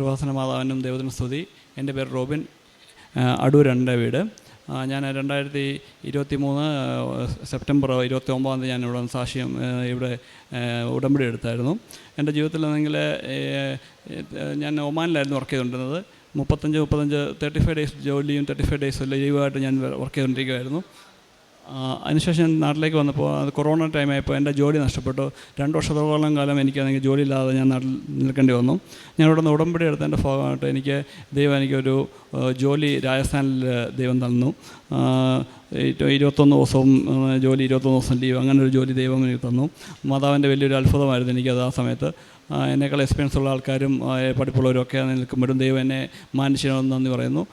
കൃപാസന മാതാവിനും ദൈവത്തിനും സ്തുതി. എന്റെ പേര് റോബിൻ. അടു എന്റെ വീട്. ഞാൻ രണ്ടായിരത്തി ഇരുപത്തി മൂന്ന് സെപ്റ്റംബർ ഇരുപത്തി ഒമ്പതാം തീയതി ഞാൻ ഇവിടെ സാക്ഷ്യം ഇവിടെ ഉടമ്പടി എടുത്തായിരുന്നു. എന്റെ ജീവിതത്തിൽ ജീവിതത്തിലാണെങ്കിൽ ഞാൻ ഒമാനിലായിരുന്നു വർക്ക് ചെയ്തുകൊണ്ടിരുന്നത്. മുപ്പത്തഞ്ച് മുപ്പത്തഞ്ച് തേർട്ടി ഫൈവ് ഡേയ്സ് ജോലിയും തേർട്ടി ഫൈവ് ഡേയ്സ് ലീവായിട്ട് ഞാൻ വർക്ക് ചെയ്തുകൊണ്ടിരിക്കുമായിരുന്നു അതിനുശേഷം ഞാൻ നാട്ടിലേക്ക് വന്നപ്പോൾ അത് കൊറോണ ടൈമായപ്പോൾ എന്റെ ജോലി നഷ്ടപ്പെട്ടു. രണ്ട് വർഷത്തോളം കാലം എനിക്കാണെങ്കിൽ ജോലിയില്ലാതെ ഞാൻ നാട്ടിൽ നിൽക്കേണ്ടി വന്നു. ഞാൻ ഇവിടെ നിന്ന് ഉടമ്പടി എടുത്തതിന്റെ ഭാഗമായിട്ട് എനിക്ക് ദൈവം എനിക്കൊരു ജോലി രാജസ്ഥാനിൽ ദൈവം തന്നു. ഇരുപത്തൊന്ന് ദിവസവും ജോലി ഇരുപത്തൊന്ന് ദിവസം ലീവ് അങ്ങനെ ഒരു ജോലി ദൈവം എനിക്ക് തന്നു. മാതാവിന്റെ വലിയൊരു അത്ഭുതമായിരുന്നു എനിക്കത് ആ സമയത്ത്. എന്നേക്കാൾ എക്സ്പീരിയൻസ് ഉള്ള ആൾക്കാരും പഠിപ്പുള്ളവരും ഒക്കെ നിൽക്കുമ്പോഴും ദൈവം എന്നെ മാനിച്ചിരുന്നു നന്ദി പറയുന്നു.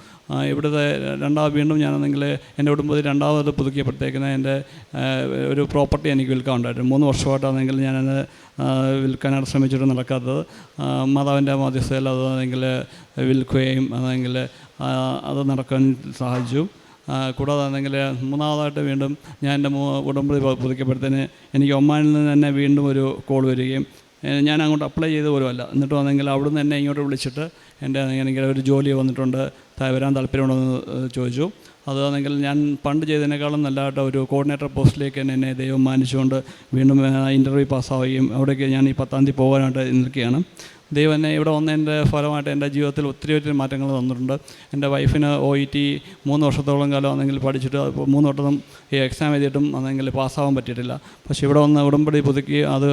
ഇവിടുത്തെ രണ്ടാമത് വീണ്ടും ഞാനാണെങ്കിൽ എന്റെ കുടുംബത്തിൽ രണ്ടാമത് പുതുക്കിയപ്പോഴത്തേക്കിന് എന്റെ ഒരു പ്രോപ്പർട്ടി എനിക്ക് വിൽക്കാൻ ഉണ്ടായിരുന്നു. മൂന്ന് വർഷമായിട്ടാണെങ്കിൽ ആ, വിൽക്കാനായിട്ട് ശ്രമിച്ചിട്ട് നടക്കാത്തത്. മാതാവിന്റെ മാധ്യസ്ഥയിൽ അതാണെങ്കിൽ വിൽക്കുകയും അതെങ്കിൽ അത് നടക്കാൻ സഹായിച്ചു ആ, കൂടാതെ ആണെങ്കിൽ മൂന്നാമതായിട്ട് വീണ്ടും ഞാൻ എന്റെ ഉടമ്പടി പുതുക്കിയപ്പോഴത്തേന് എനിക്ക് ഒമാനിൽ നിന്ന് തന്നെ വീണ്ടും ഒരു കോൾ വരികയും ഞാൻ അങ്ങോട്ട് അപ്ലൈ ചെയ്ത് പോലുമല്ല എന്നിട്ട് വന്നെങ്കിൽ നിന്ന് തന്നെ ഇങ്ങോട്ട് വിളിച്ചിട്ട് എന്റെ എനിക്ക് ഒരു ജോലി വന്നിട്ടുണ്ട് വരാൻ താല്പര്യമുണ്ടോ എന്ന് ചോദിച്ചു. അതാണെങ്കിൽ ഞാൻ പണ്ട് ചെയ്തതിനേക്കാളും നല്ലതായിട്ട് ഒരു കോർഡിനേറ്റർ പോസ്റ്റിലേക്ക് തന്നെ എന്നെ ദൈവം മാനിച്ചുകൊണ്ട് വീണ്ടും ഇന്റർവ്യൂ പാസ്സാവുകയും അവിടേക്ക് ഞാൻ ഈ പത്താം തീയതി പോകാനായിട്ട് നിൽക്കുകയാണ്. ദൈവം എന്നെ ഇവിടെ വന്നതിന്റെ ഫലമായിട്ട് എന്റെ ജീവിതത്തിൽ ഒത്തിരി ഒത്തിരി മാറ്റങ്ങൾ തന്നിട്ടുണ്ട് എന്റെ വൈഫിന് ഒ ഇ ടി മൂന്ന് വർഷത്തോളം കാലം ആണെങ്കിൽ പഠിച്ചിട്ട് മൂന്ന് വട്ടം ഈ എക്സാം എഴുതിയിട്ടും അന്നെങ്കിൽ പാസ്സാവാൻ പറ്റിയിട്ടില്ല. പക്ഷേ ഇവിടെ വന്ന് ഉടമ്പടി പുതുക്കി അത്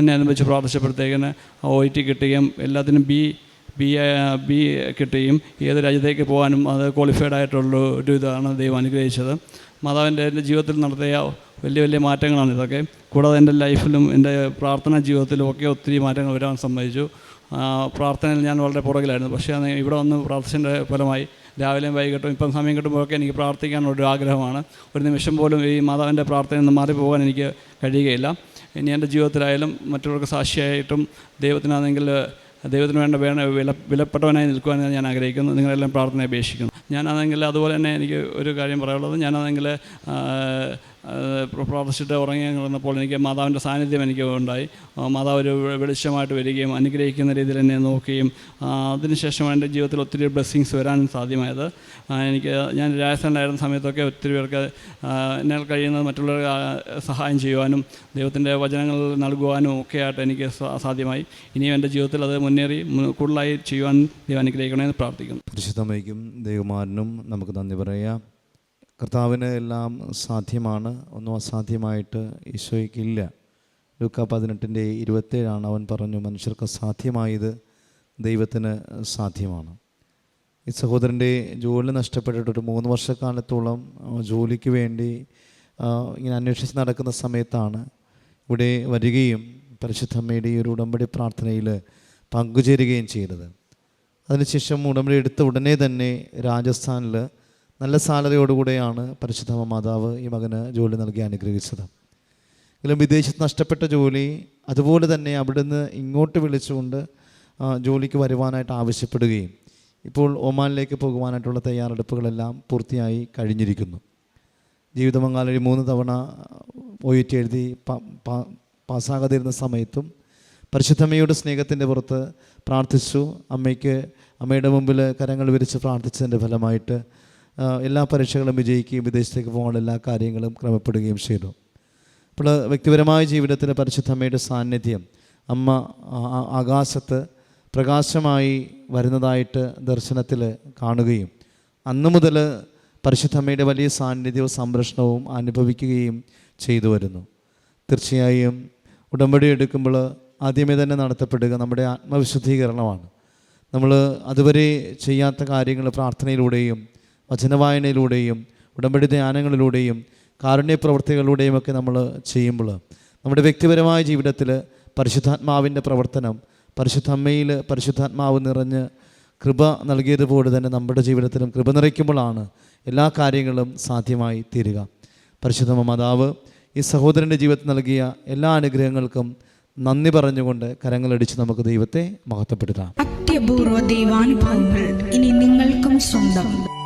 എന്നെ അനുഭവിച്ച് പ്രാർത്ഥിച്ചപ്പോഴത്തേക്കിന് ഒ ഇ ടി കിട്ടുകയും എല്ലാത്തിനും ബി ബി എ ബി കിട്ടുകയും ഏത് രാജ്യത്തേക്ക് പോകാനും അത് ക്വാളിഫൈഡ് ആയിട്ടുള്ള ഒരു ഇതാണ് ദൈവം അനുഗ്രഹിച്ചത്. മാതാവിന്റെ എന്റെ ജീവിതത്തിൽ നടത്തിയ വലിയ വലിയ മാറ്റങ്ങളാണ് ഇതൊക്കെ. കൂടാതെ എന്റെ ലൈഫിലും എന്റെ പ്രാർത്ഥനാ ജീവിതത്തിലും ഒക്കെ ഒത്തിരി മാറ്റങ്ങൾ വരാൻ സമ്മതിച്ചു. പ്രാർത്ഥനയിൽ ഞാൻ വളരെ പുറകിലായിരുന്നു. പക്ഷേ ഇവിടെ വന്ന് പ്രാർത്ഥിച്ചതിന്റെ ഫലമായി രാവിലെയും വൈകിട്ടും ഇപ്പം സമയം കിട്ടുമ്പോഴൊക്കെ എനിക്ക് പ്രാർത്ഥിക്കാനുള്ളൊരു ആഗ്രഹമാണ്. ഒരു നിമിഷം പോലും ഈ മാതാവിന്റെ പ്രാർത്ഥനയിൽ നിന്ന് മാറിപ്പോകാൻ എനിക്ക് കഴിയുകയില്ല. ഇനി എന്റെ ജീവിതത്തിലായാലും മറ്റുള്ളവർക്ക് സാക്ഷിയായിട്ടും ദൈവത്തിനാണെങ്കിൽ ദൈവത്തിന് വേണ്ട വേണ വില വിലപ്പെട്ടവനായി നിൽക്കുവാൻ ഞാൻ ആഗ്രഹിക്കുന്നു. നിങ്ങളെല്ലാം പ്രാർത്ഥന അപേക്ഷിക്കുന്നു. ഞാനാണെങ്കിൽ അതുപോലെ തന്നെ എനിക്ക് ഒരു കാര്യം പറയാനുള്ളത്. ഞാനാണെങ്കിൽ പ്രാർത്ഥിച്ചിട്ട് ഉറങ്ങി കിടന്നപ്പോൾ എനിക്ക് മാതാവിന്റെ സാന്നിധ്യം എനിക്ക് ഉണ്ടായി. മാതാവ് ഒരു വെളിച്ചമായിട്ട് വരികയും അനുഗ്രഹിക്കുന്ന രീതിയിൽ എന്നെ നോക്കുകയും അതിനുശേഷമാണ് അതിനുശേഷം എന്റെ ജീവിതത്തിൽ ഒത്തിരി ബ്ലെസ്സിങ്സ് വരാൻ സാധ്യമായത്. എനിക്ക് ഞാൻ രാജസ്ഥാനിലായിരുന്ന സമയത്തൊക്കെ ഒത്തിരി പേർക്ക് എന്നെ കഴിയുന്നത് മറ്റുള്ളവർക്ക് സഹായം ചെയ്യുവാനും ദൈവത്തിന്റെ വചനങ്ങൾ നൽകുവാനും ഒക്കെ ആയിട്ട് എനിക്ക് സാധ്യമായി. ഇനിയും എന്റെ ജീവിതത്തിൽ അത് മുന്നേറി കൂടുതലായി ചെയ്യുവാൻ ദൈവം അനുഗ്രഹിക്കണമെന്ന് പ്രാർത്ഥിക്കുന്നു. പരിശുദ്ധമയ്ക്കും ദൈവമാരനും നമുക്ക് നന്ദി പറയാം കർത്താവിന് എല്ലാം സാധ്യമാണ്. ഒന്നും അസാധ്യമായിട്ട് ഈശോയ്ക്കില്ല ലൂക്ക പതിനെട്ടിന്റെ ഇരുപത്തേഴാണ് അവൻ പറഞ്ഞു മനുഷ്യർക്ക് സാധ്യമായത് ദൈവത്തിന് സാധ്യമാണ്. ഈ സഹോദരന്റെ ജോലി നഷ്ടപ്പെട്ടിട്ട് ഒരു മൂന്ന് വർഷക്കാലത്തോളം ജോലിക്ക് വേണ്ടി ഇങ്ങനെ അന്വേഷിച്ച് നടക്കുന്ന സമയത്താണ് ഇവിടെ വരികയും പരിശുദ്ധമ്മയുടെ ഈ ഒരു ഉടമ്പടി പ്രാർത്ഥനയിൽ പങ്കുചേരുകയും ചെയ്തത്. അതിനുശേഷം ഉടമ്പടി എടുത്ത ഉടനെ തന്നെ രാജസ്ഥാനിൽ നല്ല സാലറിയോടുകൂടെയാണ് പരിശുദ്ധ മാതാവ് ഈ മകന് ജോലി നൽകി അനുഗ്രഹിച്ചത്. എങ്കിലും വിദേശത്ത് നഷ്ടപ്പെട്ട ജോലി അതുപോലെ തന്നെ അവിടുന്ന് ഇങ്ങോട്ട് വിളിച്ചുകൊണ്ട് ജോലിക്ക് വരുവാനായിട്ട് ആവശ്യപ്പെടുകയും ഇപ്പോൾ ഒമാനിലേക്ക് പോകുവാനായിട്ടുള്ള തയ്യാറെടുപ്പുകളെല്ലാം പൂർത്തിയായി കഴിഞ്ഞിരിക്കുന്നു. ജീവിതമംഗാലൊരു മൂന്ന് തവണ ഒ ഇ ടി എഴുതി പാസ്സാകാതിരുന്ന സമയത്തും പരിശുദ്ധമ്മയുടെ സ്നേഹത്തിന്റെ പുറത്ത് പ്രാർത്ഥിച്ചു. അമ്മയ്ക്ക് അമ്മയുടെ മുമ്പിൽ കരങ്ങൾ വിരിച്ച് പ്രാർത്ഥിച്ചതിന്റെ ഫലമായിട്ട് എല്ലാ പരീക്ഷകളും വിജയിക്കുകയും വിദേശത്തേക്ക് പോകാനുള്ള എല്ലാ കാര്യങ്ങളും ക്രമപ്പെടുകയും ചെയ്തു. അപ്പോൾ വ്യക്തിപരമായ ജീവിതത്തിൽ പരിശുദ്ധമ്മയുടെ സാന്നിധ്യം അമ്മ ആകാശത്ത് പ്രകാശമായി വരുന്നതായിട്ട് ദർശനത്തിൽ കാണുകയും അന്നു മുതൽ പരിശുദ്ധമ്മയുടെ വലിയ സാന്നിധ്യവും സംരക്ഷണവും അനുഭവിക്കുകയും ചെയ്തു വരുന്നു. തീർച്ചയായും ഉടമ്പടി എടുക്കുമ്പോൾ ആദ്യമേ തന്നെ നടത്തപ്പെടുക നമ്മുടെ ആത്മവിശുദ്ധീകരണമാണ്. നമ്മൾ അതുവരെ ചെയ്യാത്ത കാര്യങ്ങൾ പ്രാർത്ഥനയിലൂടെയും വചനവായനയിലൂടെയും ഉടമ്പടി ധ്യാനങ്ങളിലൂടെയും കാരുണ്യ പ്രവർത്തികളിലൂടെയും ഒക്കെ നമ്മൾ ചെയ്യുമ്പോൾ നമ്മുടെ വ്യക്തിപരമായ ജീവിതത്തിൽ പരിശുദ്ധാത്മാവിന്റെ പ്രവർത്തനം പരിശുദ്ധ അമ്മയിൽ പരിശുദ്ധാത്മാവ് നിറഞ്ഞ് കൃപ നൽകിയതുപോലെ തന്നെ നമ്മുടെ ജീവിതത്തിലും കൃപ നിറയ്ക്കുമ്പോഴാണ് എല്ലാ കാര്യങ്ങളും സാധ്യമായി തീരുക. പരിശുദ്ധ മാതാവ് ഈ സഹോദരന്റെ ജീവിതത്തിൽ നൽകിയ എല്ലാ അനുഗ്രഹങ്ങൾക്കും നന്ദി പറഞ്ഞുകൊണ്ട് കരങ്ങളടിച്ച് നമുക്ക് ദൈവത്തെ മഹത്വപ്പെടുത്താം. അത്യപൂർവ ദൈവാനുഭവങ്ങൾ ഇനി നിങ്ങൾക്കും സ്വന്തം.